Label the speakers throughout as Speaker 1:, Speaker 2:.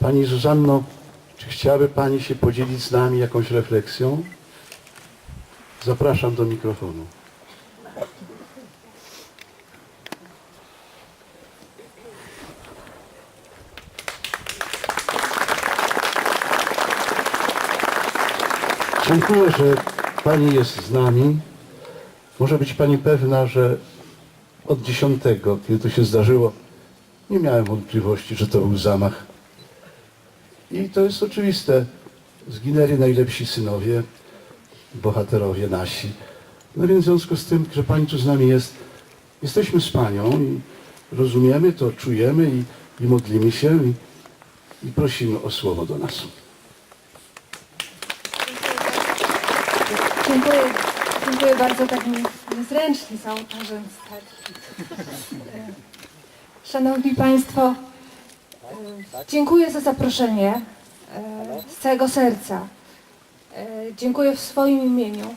Speaker 1: Pani Zuzanno, czy chciałaby Pani się podzielić z nami jakąś refleksją? Zapraszam do mikrofonu. Dziękuję, że Pani jest z nami. Może być Pani pewna, że od dziesiątego, kiedy to się zdarzyło, nie miałem wątpliwości, że to był zamach. I to jest oczywiste. Zginęli najlepsi synowie, bohaterowie nasi. No więc w związku z tym, że Pani tu z nami jest, jesteśmy z Panią i rozumiemy to, czujemy i, i modlimy się i, i prosimy o słowo do nas.
Speaker 2: Dziękuję, dziękuję bardzo, tak mi niezręcznie za ołtarzem. E, Szanowni Państwo, dziękuję za zaproszenie e, z całego serca. E, Dziękuję w swoim imieniu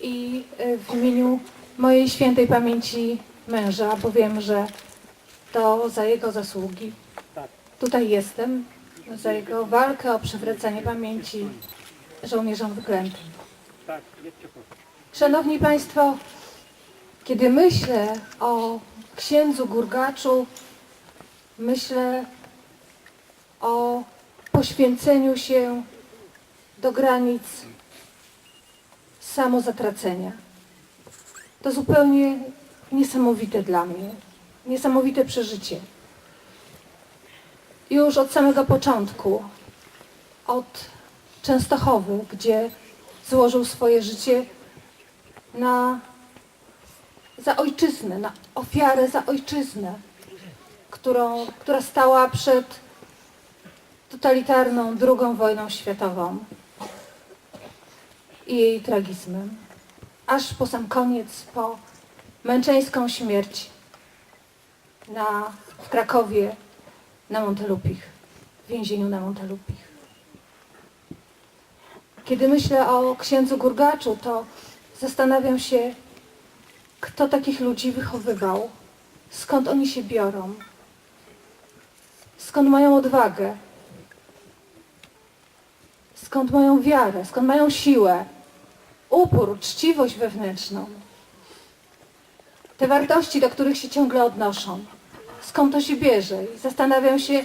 Speaker 2: i e, w imieniu mojej świętej pamięci męża, bo wiem, że to za jego zasługi tutaj jestem, za jego walkę o przywracanie pamięci żołnierzom wyklętym. Szanowni Państwo, kiedy myślę o księdzu Gurgaczu, myślę o poświęceniu się do granic samozatracenia. To zupełnie niesamowite dla mnie, niesamowite przeżycie. Już od samego początku, od Częstochowy, gdzie złożył swoje życie na, za ojczyznę, na ofiarę za ojczyznę, którą, która stała przed totalitarną II wojną światową i jej tragizmem, aż po sam koniec, po męczeńską śmierć na, w Krakowie na Montelupich, w więzieniu na Montelupich. Kiedy myślę o księdzu Gurgaczu, to zastanawiam się, kto takich ludzi wychowywał, skąd oni się biorą, skąd mają odwagę, skąd mają wiarę, skąd mają siłę, upór, uczciwość wewnętrzną. Te wartości, do których się ciągle odnoszą. Skąd to się bierze? I zastanawiam się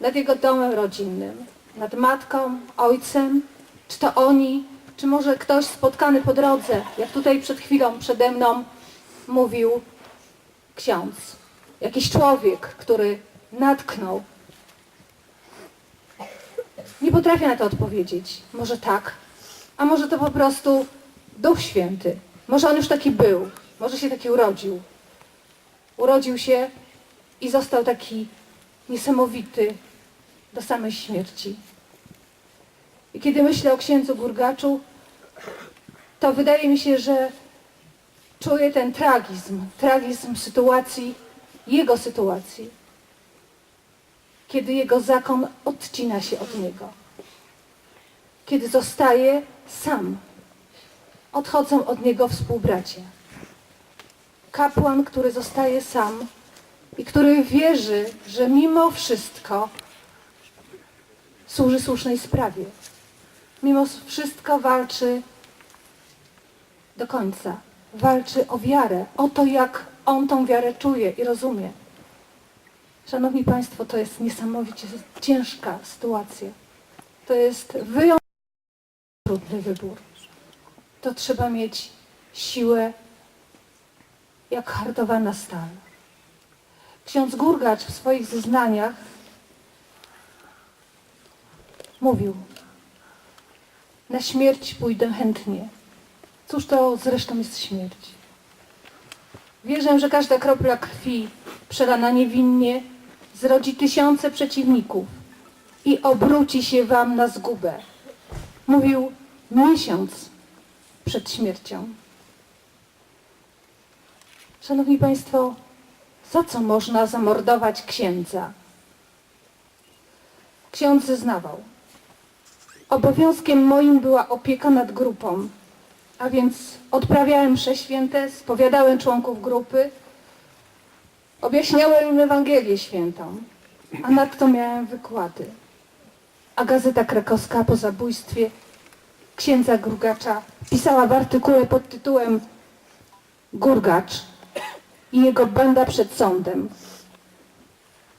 Speaker 2: nad jego domem rodzinnym, nad matką, ojcem, czy to oni, czy może ktoś spotkany po drodze, jak tutaj przed chwilą przede mną mówił ksiądz. Jakiś człowiek, który natknął. Nie potrafię na to odpowiedzieć. Może tak, a może to po prostu Duch Święty. Może on już taki był, może się taki urodził. Urodził się i został taki niesamowity do samej śmierci. I kiedy myślę o księdzu Gurgaczu, to wydaje mi się, że czuję ten tragizm, tragizm sytuacji, jego sytuacji, kiedy jego zakon odcina się od niego, kiedy zostaje sam. Odchodzą od niego współbracia. Kapłan, który zostaje sam i który wierzy, że mimo wszystko służy słusznej sprawie mimo wszystko walczy do końca. Walczy o wiarę, o to, jak on tą wiarę czuje i rozumie. Szanowni Państwo, to jest niesamowicie ciężka sytuacja. To jest wyjątkowo trudny wybór. To trzeba mieć siłę jak hartowana stal. Ksiądz Gurgacz w swoich zeznaniach mówił, na śmierć pójdę chętnie. Cóż to zresztą jest śmierć? Wierzę, że każda kropla krwi przelana niewinnie zrodzi tysiące przeciwników i obróci się wam na zgubę. Mówił miesiąc przed śmiercią. Szanowni Państwo, za co można zamordować księdza? Ksiądz zeznawał. Obowiązkiem moim była opieka nad grupą, a więc odprawiałem msze święte, spowiadałem członków grupy, objaśniałem im Ewangelię świętą, a nadto miałem wykłady. a Gazeta Krakowska po zabójstwie księdza Gurgacza pisała w artykule pod tytułem Gurgacz i jego banda przed sądem.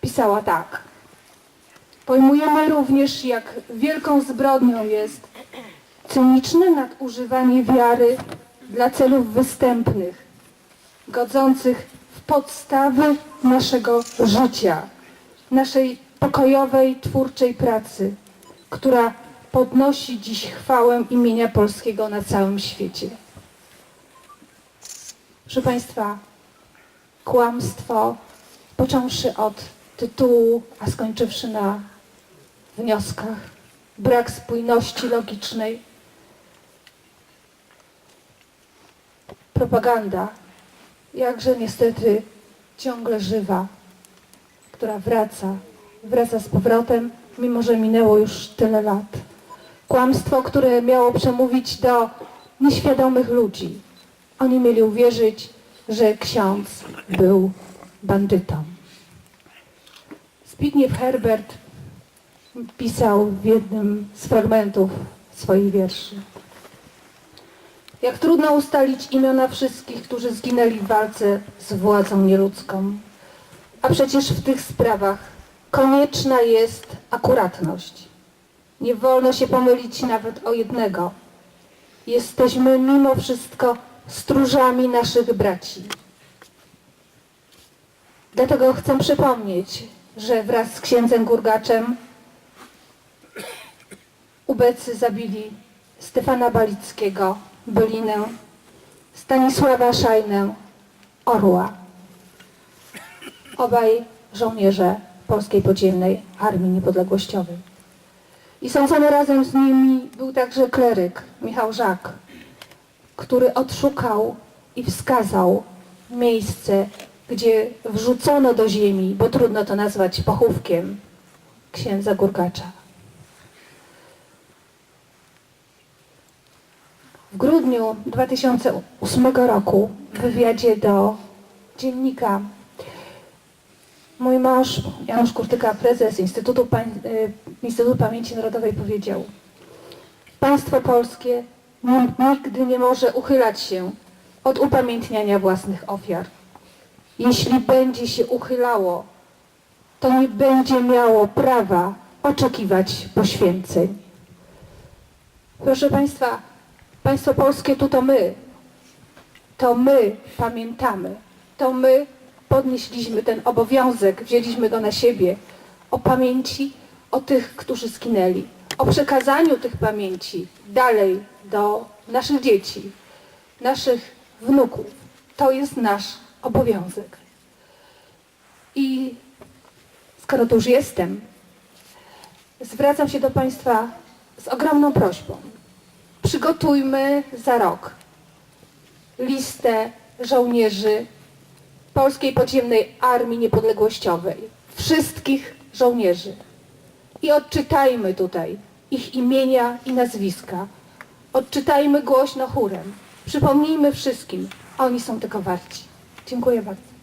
Speaker 2: Pisała tak. Pojmujemy również, jak wielką zbrodnią jest cyniczne nadużywanie wiary dla celów występnych, godzących podstawy naszego życia, naszej pokojowej, twórczej pracy, która podnosi dziś chwałę imienia polskiego na całym świecie. Proszę Państwa, kłamstwo, począwszy od tytułu, a skończywszy na wnioskach, brak spójności logicznej, propaganda, jakże niestety ciągle żywa, która wraca, wraca z powrotem, mimo że minęło już tyle lat. Kłamstwo, które miało przemówić do nieświadomych ludzi. Oni mieli uwierzyć, że ksiądz był bandytą. Zbigniew Herbert pisał w jednym z fragmentów swoich wierszy. Jak trudno ustalić imiona wszystkich, którzy zginęli w walce z władzą nieludzką. A przecież w tych sprawach konieczna jest akuratność. Nie wolno się pomylić nawet o jednego. Jesteśmy mimo wszystko stróżami naszych braci. Dlatego chcę przypomnieć, że wraz z księdzem Gurgaczem ubecy zabili Stefana Balickiego, Bylinę, Stanisława Szajnę, Orła. Obaj żołnierze Polskiej Podziemnej Armii Niepodległościowej. I sądzony razem z nimi był także kleryk Michał Żak, który odszukał i wskazał miejsce, gdzie wrzucono do ziemi, bo trudno to nazwać pochówkiem, księdza Gurgacza. W grudniu 2008 roku w wywiadzie do dziennika mój mąż Janusz Kurtyka, prezes Instytutu, Pań, y, Instytutu Pamięci Narodowej powiedział Państwo polskie ni- nigdy nie może uchylać się od upamiętniania własnych ofiar. Jeśli będzie się uchylało, to nie będzie miało prawa oczekiwać poświęceń. Proszę Państwa, państwo polskie tu to my. To my pamiętamy. To my podnieśliśmy ten obowiązek, wzięliśmy go na siebie o pamięci o tych, którzy zginęli, o przekazaniu tych pamięci dalej do naszych dzieci, naszych wnuków. To jest nasz obowiązek. I skoro tu już jestem, zwracam się do Państwa z ogromną prośbą. Przygotujmy za rok listę żołnierzy Polskiej Podziemnej Armii Niepodległościowej. Wszystkich żołnierzy. I odczytajmy tutaj ich imienia i nazwiska. Odczytajmy głośno chórem. Przypomnijmy wszystkim, oni są tego warci. Dziękuję bardzo.